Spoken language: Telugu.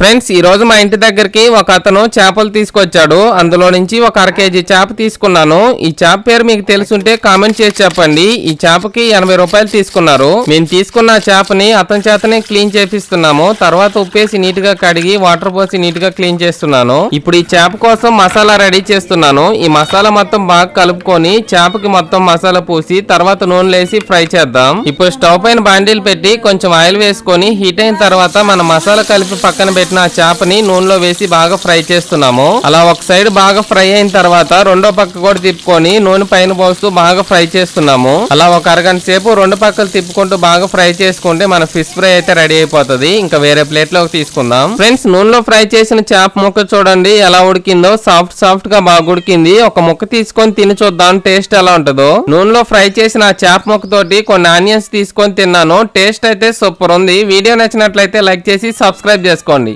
ఫ్రెండ్స్ ఈ రోజు మా ఇంటి దగ్గరికి ఒక అతను చేపలు తీసుకొచ్చాడు. అందులో నుంచి ఒక అర కేజీ చేప తీసుకున్నాను. ఈ చేప పేరు మీకు తెలుసుంటే కామెంట్ చేసి చెప్పండి. ఈ చేపకి ఎనభై రూపాయలు తీసుకున్నారు. మేము తీసుకున్న చేపని అతని చేతనే క్లీన్ చేపిస్తున్నాము. తర్వాత ఉప్పేసి నీట్గా కడిగి వాటర్ పోసి నీట్గా క్లీన్ చేస్తున్నాను. ఇప్పుడు ఈ చేప కోసం మసాలా రెడీ చేస్తున్నాను. ఈ మసాలా మొత్తం బాగా కలుపుకొని చేపకి మొత్తం మసాలా పూసి తర్వాత నూనెలేసి ఫ్రై చేద్దాం. ఇప్పుడు స్టవ్ పైన బాండీలు పెట్టి కొంచెం ఆయిల్ వేసుకొని హీట్ అయిన తర్వాత మన మసాలా కలిపి పక్కన పెట్టిన ఆ చేపని నూనెలో వేసి బాగా ఫ్రై చేస్తున్నాము. అలా ఒక సైడ్ బాగా ఫ్రై అయిన తర్వాత రెండో పక్క కూడా తిప్పుకొని నూనె పైన పోస్తూ బాగా ఫ్రై చేస్తున్నాము. అలా ఒక అరగంట సేపు రెండు పక్కలు తిప్పుకుంటూ బాగా ఫ్రై చేసుకుంటే మన ఫిష్ ఫ్రై అయితే రెడీ అయిపోతుంది. ఇంకా వేరే ప్లేట్లో తీసుకుందాం. ఫ్రెండ్స్ నూనెలో ఫ్రై చేసిన చేప ముక్క చూడండి ఎలా ఉడికిందో. సాఫ్ట్ సాఫ్ట్గా బాగా ఉడికింది. ఒక ముక్క తీసుకొని తిని చూద్దాం టేస్ట్ ఎలా ఉంటుందో. నూనెలో ఫ్రై చేసిన ఆ చేప ముక్క తోటి కొన్ని ఆనియన్స్ తీసుకొని తిన్నాను. టేస్ట్ అయితే సూపర్ ఉంది. వీడియో నచ్చినట్లయితే లైక్ చేసి సబ్స్క్రైబ్ చేసుకోండి.